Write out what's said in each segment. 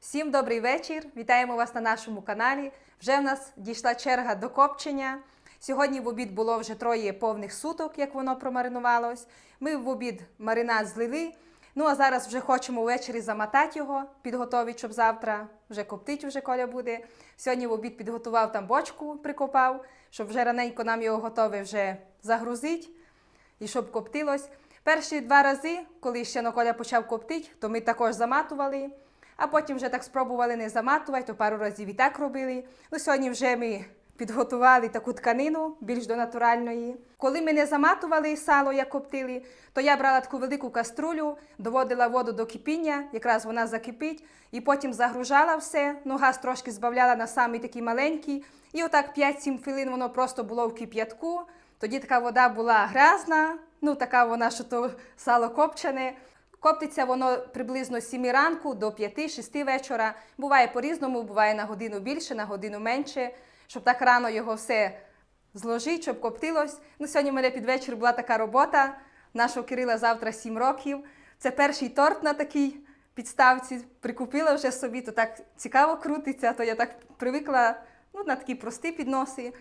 Всім добрий вечір. Вітаємо вас на нашому каналі. Вже в нас дійшла черга до копчення. Сьогодні в обід було вже троє повних суток, як воно промаринувалось. Ми в обід маринад злили. Ну а зараз вже хочемо ввечері замотати його, підготовити, щоб завтра вже коптить вже коля буде. Сьогодні в обід підготував там бочку, прикопав, щоб вже раненько нам його готове вже загрузити і щоб коптилось. Перші два рази, коли ще Коля почав коптити, то ми також заматували, а потім вже так спробували не заматувати, то пару разів і так робили. Ну, сьогодні вже ми підготували таку тканину більш до натуральної. Коли ми не заматували сало, як коптили, то я брала таку велику каструлю, доводила воду до кипіння, якраз вона закипить, і потім загружала все. Ну, газ трошки збавляла на самий такий маленький. І отак 5-7 хвилин воно просто було в кип'ятку. Тоді така вода була грязна, ну така вона, що то сало копчене. Коптиться воно приблизно з 7 ранку до 5-6 вечора. Буває по-різному, буває на годину більше, на годину менше, щоб так рано його все зложити, щоб коптилось. Ну, сьогодні в мене під вечір була така робота. Нашого Кирила завтра 7 років. Це перший торт на такій підставці. Прикупила вже собі, то так цікаво крутиться, то я так привикла ну, на такі прості підноси.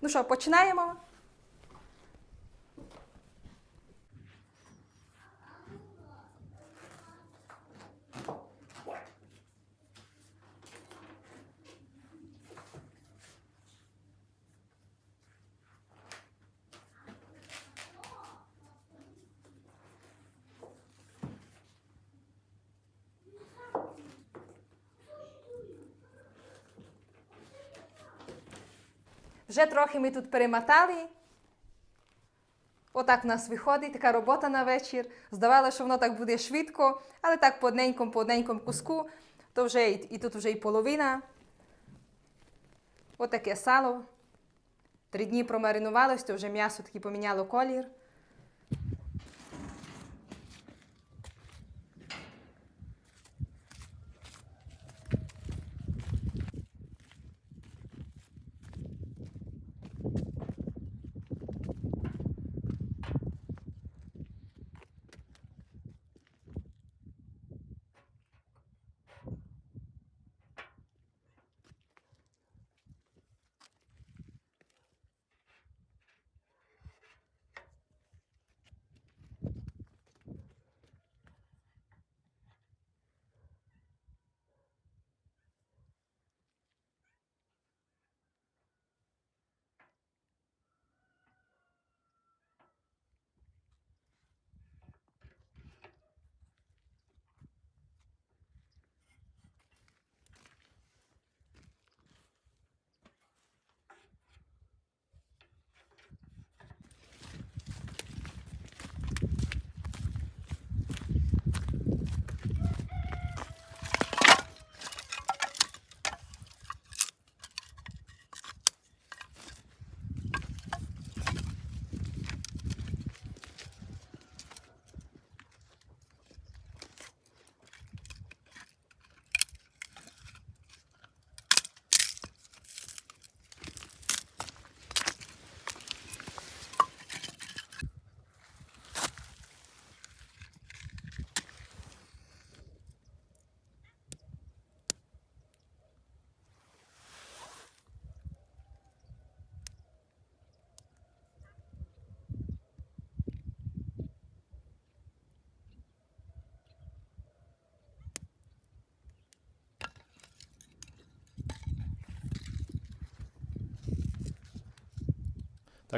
Ну що, починаємо. Вже трохи ми тут перемотали. Отак в нас виходить, така робота на вечір. Здавалося, що воно так буде швидко, але так по одненькому, по одненькому куску, то вже і, і тут вже і половина. Отаке сало. Три дні промаринувалось, то вже м'ясо таки поміняло колір.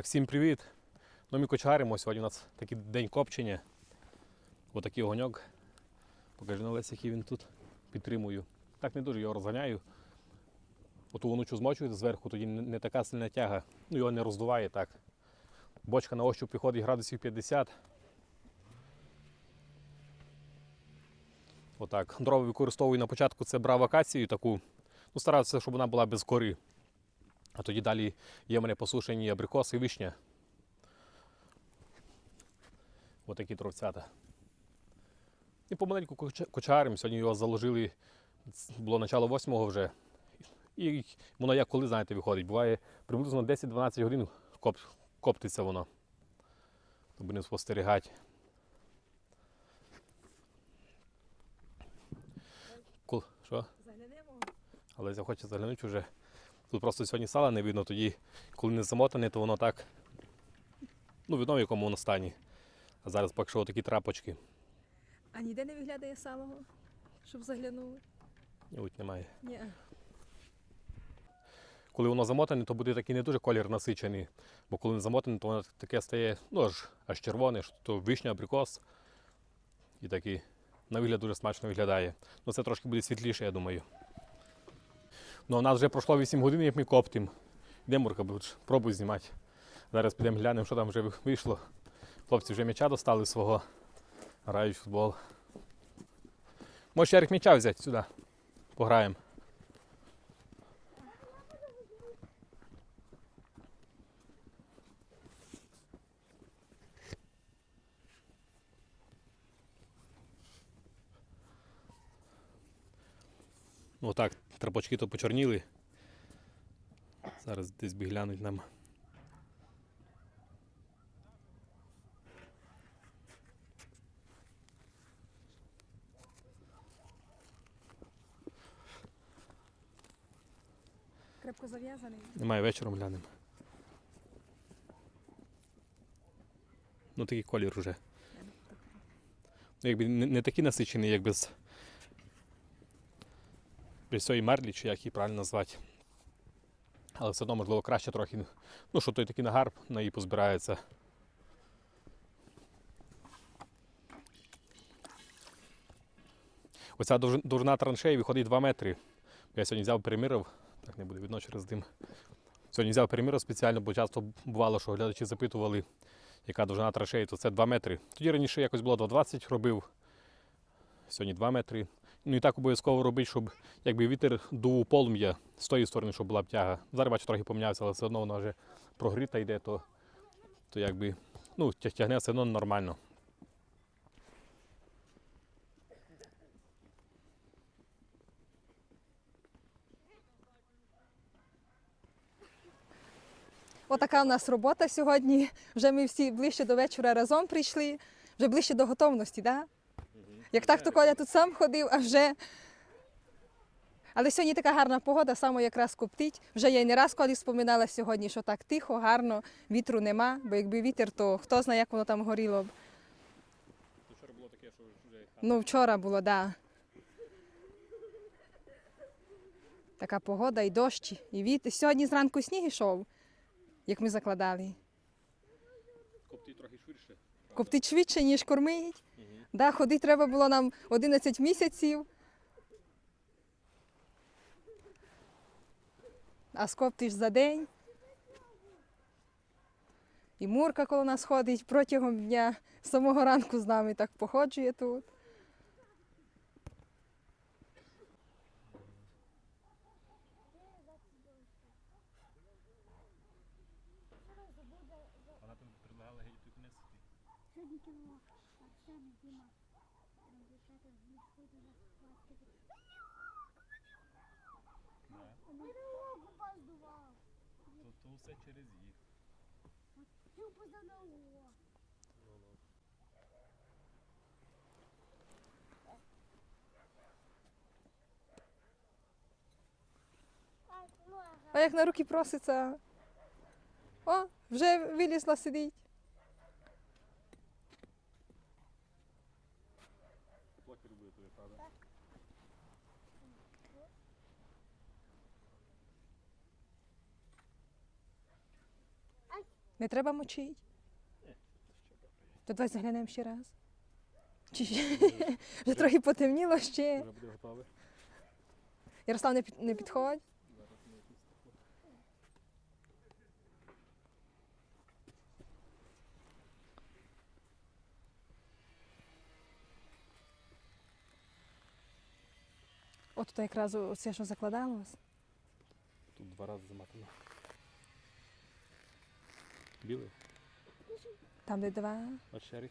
Так, всім привіт. Ну, ми кочаримо. Сьогодні у нас такий день копчення. Отакий огоньок. Покажи на Лесі, який він тут. Підтримую. Так не дуже його розганяю. Оту вонучу змочую зверху, тоді не така сильна тяга. Ну його не роздуває так. Бочка на ощуп виходить градусів 50. Отак. Дрова використовую на початку це брав акацію таку. Ну, старався, щоб вона була без кори. А тоді далі є в мене посушені абрикоси і вишня. Отакі тровцята. І помаленьку кочарим. Сьогодні його заложили, було начало восьмого вже. І воно як коли, знаєте, виходить. Буває приблизно 10-12 годин коп, коптиться воно. То будемо спостерігати. Що? Але захоче заглянути вже. Тут просто сьогодні сала не видно, тоді, коли не замотане, то воно так. Ну, видно, в якому воно стані. А зараз поки що такі трапочки. А ніде не виглядає салого, щоб заглянули? Ні, немає. Ні. Коли воно замотане, то буде такий не дуже колір насичений. Бо коли не замотане, то воно таке стає ну, аж, аж червоне, то вишня, абрикос. І такий на вигляд дуже смачно виглядає. Ну це трошки буде світліше, я думаю. Ну, у нас вже пройшло 8 годин, як ми коптимо. Де Мурка, пробуй знімати. Зараз підемо глянемо, що там вже вийшло. Хлопці вже м'яча достали свого. Грають в футбол. Можеш Ярик м'яча взяти сюди. Пограємо. Ну так, трапочки то почорніли. Зараз десь би глянуть нам. Крепко зав'язаний. Немає вечором глянемо. Ну такий колір уже. Ну, якби не, не такий насичений, як без. Без цієї мерлі, чи як її правильно назвати. Але все одно, можливо, краще трохи. Ну, що той такий нагар на її позбирається. Оця довж- довжина траншеї виходить 2 метри. Я сьогодні взяв перемірив, так не буде видно через дим. Сьогодні взяв перемірив спеціально, бо часто бувало, що глядачі запитували, яка довжина траншеї, то це 2 метри. Тоді раніше якось було 2,20 робив. Сьогодні 2 метри. Ну і так обов'язково робити, щоб якби вітер дув полум'я з тої сторони, щоб була б тяга. Зараз бачу, трохи помінявся, але все одно вона вже прогріта йде, то, то якби ну, тягне все одно нормально. Отака в нас робота сьогодні. Вже ми всі ближче до вечора разом прийшли, вже ближче до готовності, так? Як так, то Коля тут сам ходив, а вже. Але сьогодні така гарна погода, саме якраз коптить. Вже я й не раз колі споминала сьогодні, що так тихо, гарно, вітру нема, бо якби вітер, то хто знає, як воно там горіло б. Вчора було таке, що вже Ну, вчора було, так. Да. Така погода, і дощ, і вітер. Сьогодні зранку сніг йшов, як ми закладали. коптить трохи швидше. Коптить швидше, ніж кормить. Да, ходити треба було нам 11 місяців. А скоптиш за день. І Мурка коло нас ходить протягом дня. З самого ранку з нами так походжує тут. То, то все через їх. А як на руки проситься. О, вже вилізла сидить. Плакер буде тобі, правда? Не треба мочити. То давай заглянемо ще раз. Чи ще? Вже трохи потемніло ще. Вже буде готове. Ярослав, не, під- не підходь. От тут якраз оце, що закладалось. Тут два рази заматано. Білий? Там де два. От шерих.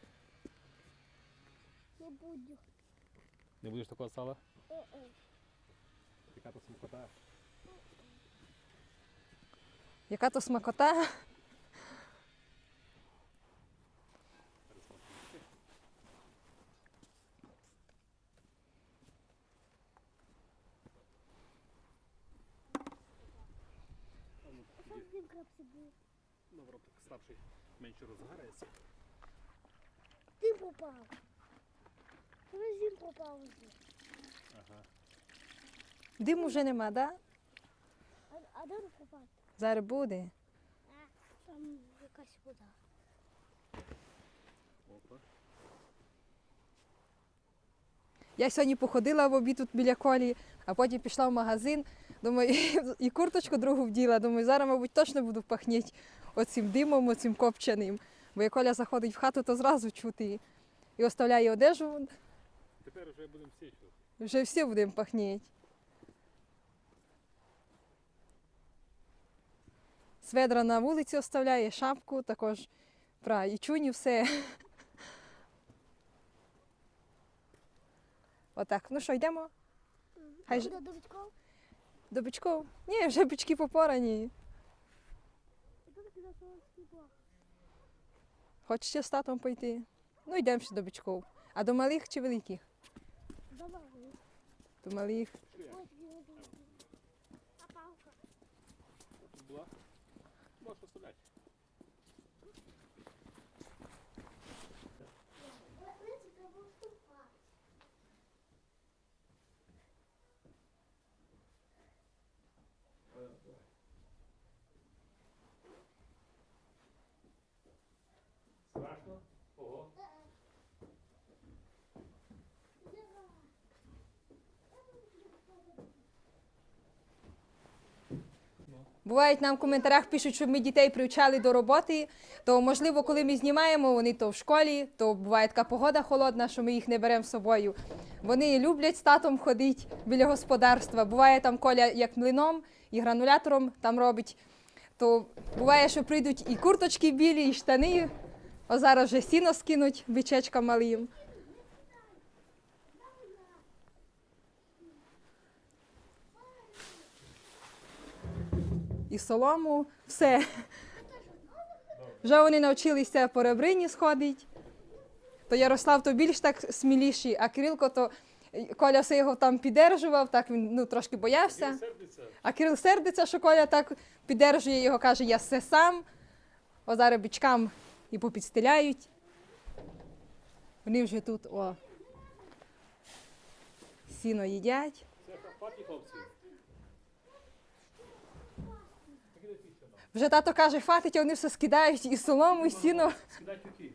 Не буду. Не будеш такого сала? Яка то смакота? Яка то смакота? Добро. Так старший менше розгарається. Ти попав. Він попав уже. Ага. Диму вже нема, да? А, а де попав? Зараз буде. А, там якась вода. Опа. Я сьогодні походила в обід тут біля колі, а потім пішла в магазин. Думаю, і курточку другу вділа. Думаю, зараз, мабуть, точно буду пахніть оцим димом, оцим копченим. Бо як Коля заходить в хату, то зразу чути. І оставляє одежу, Тепер вже будемо всі чути. вже всі будемо пахніть. Сведра на вулиці оставляє, шапку також. Пра, і чуні все. Отак. Ну що, йдемо? Хай ж- до Вітьков? До бичков? Ні, вже бички попорані. Тут бог. Хочете з татом пойти? Ну, йдемо ще до бичков. А до малих чи великих? Давай. До малих. Ось він. А палка? Була? Можеш оставляти. Бувають нам в коментарях пишуть, щоб ми дітей привчали до роботи. То можливо, коли ми знімаємо, вони то в школі, то буває така погода холодна, що ми їх не беремо з собою. Вони люблять з татом ходити біля господарства. Буває там коля як млином і гранулятором там робить. То буває, що прийдуть і курточки білі, і штани. О зараз вже сіно скинуть бичечка малим. І солому, все. Вже вони навчилися по ребрині сходити. То Ярослав то більш так сміліший, а Кирилко то Коля все його там піддержував, так він ну, трошки боявся. А Кирил сердиться, що Коля так піддержує його, каже, я все сам. О, зараз і попідстеляють. Вони вже тут о, сіно їдять. Це хлопці. Так іде піща нам. Вже тато каже, хватить, а вони все скидають і солому, і сіно. Тюки.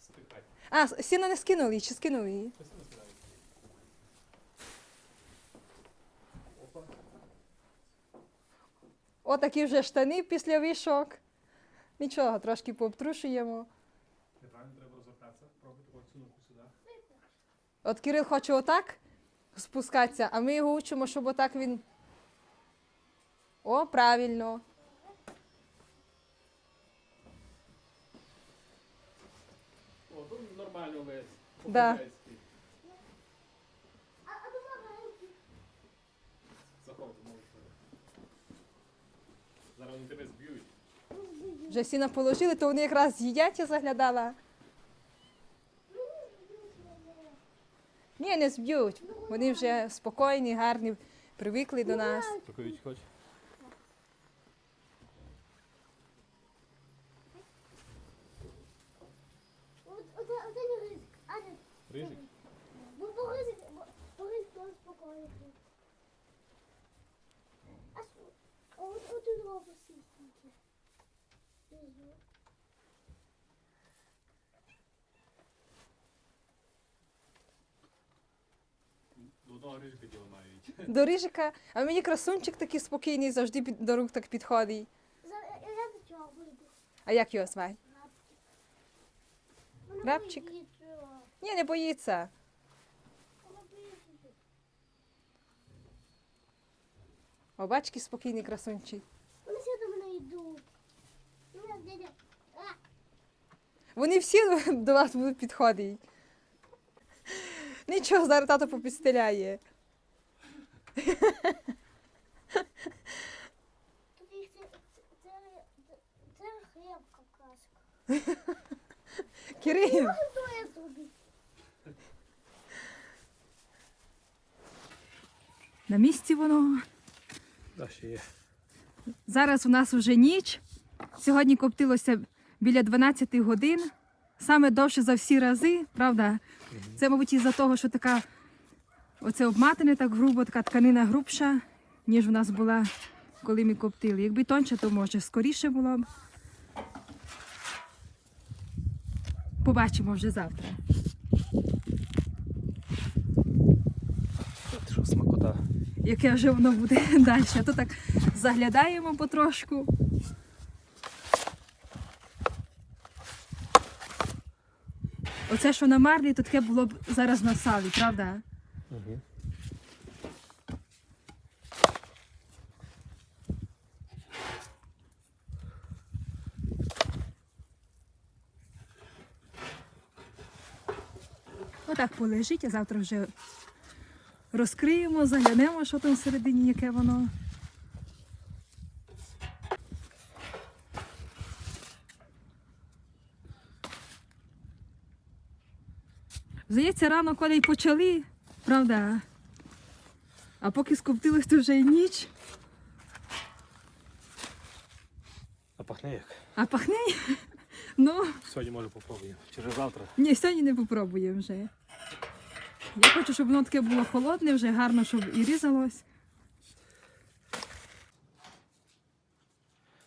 Спихай. А, сіно не скинули, її, чи скинули її? Отакі вже штани після вишок. Нічого, трошки пообтрушуємо. Неправильно треба розвертатися. Пробуйте подсунути сюди. От Кирил хоче отак спускатися, а ми його учимо, щоб отак він. О, правильно. Нормально. Да. По-хазяйськи. Можеш. Зараз вони тебе зб'ють. Вже сіно положили, то вони якраз їдять, я заглядала. Ні, не зб'ють. Вони вже спокійні, гарні, привикли до нас. Сокович хоч? От, от, от, от ризик. А не, Рижик? бо по ризик, бо- по ризик то спокійно. А от, от тут робить сісники. До одного рижика діло мають. До рижика, а мені красунчик такий спокійний, завжди під, до рук так підходить. Я, я до чого вийду. А як його звати? Вона Рабчик. Ні, не боїться. О, бачки спокійний красунчик. Вони всі до мене йдуть. Ну, Вони всі до вас будуть підходити. Нічого, зараз тато попідстеляє. тут їх це, це, це, це хліб какашка. Кирил, Що я зробив? На місці воно. Да, ще є. Зараз у нас вже ніч. Сьогодні коптилося біля 12 годин. Саме довше за всі рази, правда? Це, мабуть, із-за того, що така оце обматане так грубо, така тканина грубша, ніж в нас була, коли ми коптили. Якби тонче, то може скоріше було б. Побачимо вже завтра. Смакота. яке вже воно буде далі. А то так заглядаємо потрошку. Оце, що на марлі, то таке було б зараз на салі, правда? Угу. Отак полежить, а завтра вже розкриємо, заглянемо, що там всередині, яке воно. Здається, рано коли й почали, правда? А поки скоптилось, то вже й ніч. А пахне як? А пахне. Ну, Сьогодні може попробуємо. Через завтра. ні, сьогодні не попробуємо вже. Я хочу, щоб воно таке було холодне, вже гарно, щоб і різалось.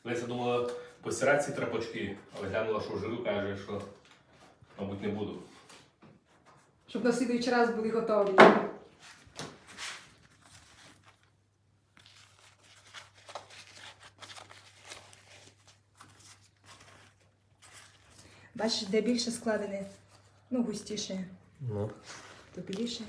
Леся думала постирати ці трапочки, але глянула, що жиру каже, що, мабуть, не буду. Щоб на слідуючий раз були готові. Бачиш, де більше складене, ну густіше, Ну. То біліше.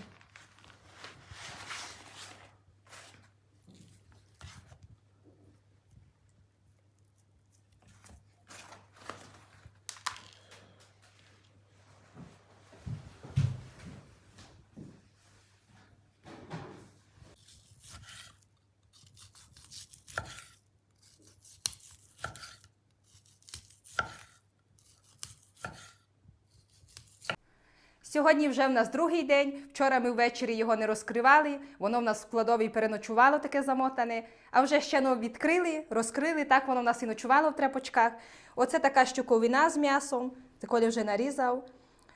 Сьогодні вже в нас другий день. Вчора ми ввечері його не розкривали. Воно в нас в кладовій переночувало таке замотане. А вже ще ну, відкрили, розкрили. Так воно в нас і ночувало в тряпочках. Оце така щуковина з м'ясом. Це Коля вже нарізав.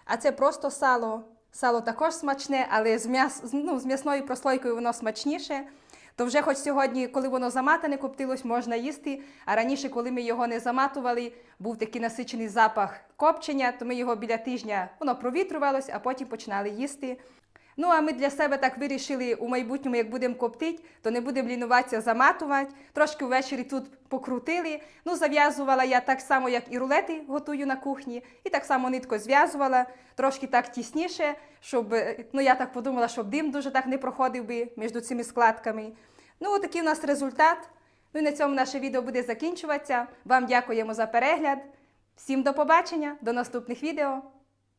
А це просто сало. Сало також смачне, але з, м'яс, ну, з м'ясною прослойкою воно смачніше. То вже хоч сьогодні, коли воно заматане коптилось, можна їсти. А раніше, коли ми його не заматували, був такий насичений запах копчення, то ми його біля тижня воно провітрювалось, а потім починали їсти. Ну а ми для себе так вирішили у майбутньому, як будемо коптити, то не будемо лінуватися заматувати. Трошки ввечері тут покрутили. Ну, зав'язувала я так само, як і рулети готую на кухні, і так само нитко зв'язувала, трошки так тісніше, щоб е, ну я так подумала, щоб дим дуже так не проходив би між цими складками. Ну, такий у нас результат. Ну і на цьому наше відео буде закінчуватися. Вам дякуємо за перегляд. Всім до побачення, до наступних відео.